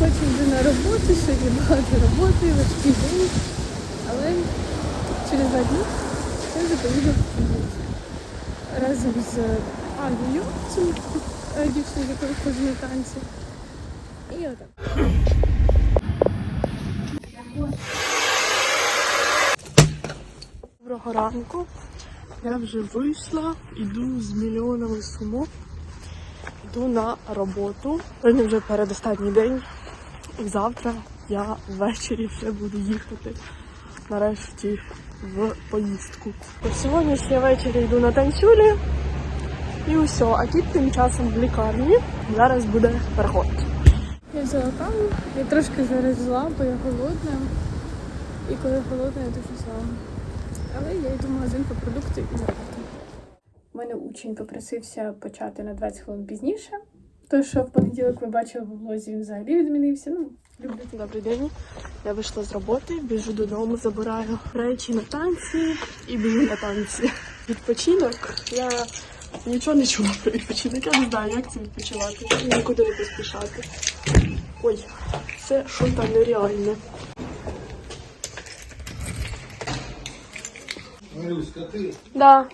на роботу, сьогодні багато роботи, важкий день. Але через два дні я вже разом з Анією, цим е, дівчиною, з якою ходжу на танці. І отак. Доброго ранку. Я вже вийшла, іду з мільйонами сумок. Йду на роботу. Сьогодні вже передостанній день. І завтра я ввечері вже буду їхати нарешті в поїздку. Сьогодні ж я ввечері йду на танцюлі. І усе, а кіт тим часом в лікарні. Зараз буде переход. Я взяла каву, я трошки зараз зла, бо я голодна. І коли голодна, я дуже зла. Але я йду в магазин по продукти і на. У мене учень попросився почати на 20 хвилин пізніше. То, що в понеділок ви бачили в влозі, він взагалі відмінився. Ну, люблю. Добрий день. Я вийшла з роботи, біжу додому, забираю речі на танці і біжу на танці. Відпочинок. Я нічого не чула про відпочинок. Я не знаю, як це відпочивати. Нікуди не поспішати. Ой, це щось нереальне. Маруська, ти Да.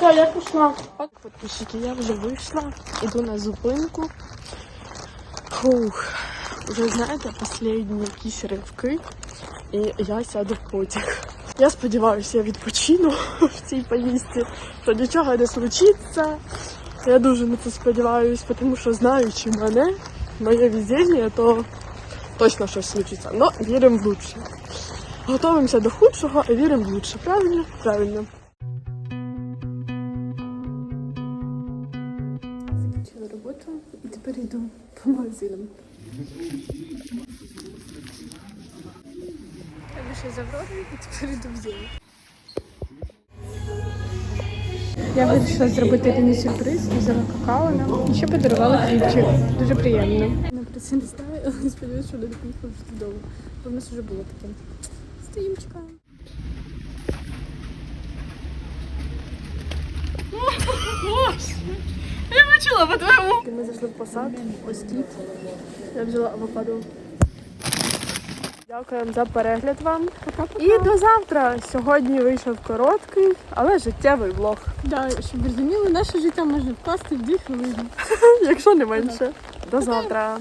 Все, я пішла. Так, підписчики, я вже вийшла, іду на зупинку. Фух, вже знаєте, останні якісь ривки, і я сяду в потяг. Я сподіваюся, я відпочину в цій поїздці, що нічого не случиться. Я дуже на це сподіваюся, тому що знаючи мене, моє везіння, то точно щось случиться. Но віримо в лучше. Готуємося до худшого, а віримо в лучше. Правильно? Правильно. Закінчила роботу і тепер йду по магазинам. Я вийшла з Аврори і тепер йду в Єву. Я вирішила зробити Ірині сюрприз, взяла какао нам і ще подарувала хлібчик. Дуже приємно. Я про це не знаю, але сподіваюся, що не поїхала додому. Бо в нас вже було таке. Стоїмо, чекаємо. Я бачила по твоєму. Ми зайшли в посад, ось тут. Я взяла авокадо. Дякуємо за перегляд вам. І до завтра. Сьогодні вийшов короткий, але життєвий влог. Да, щоб розуміли, наше життя можна вкласти в дві хвилини. Якщо не менше. До завтра.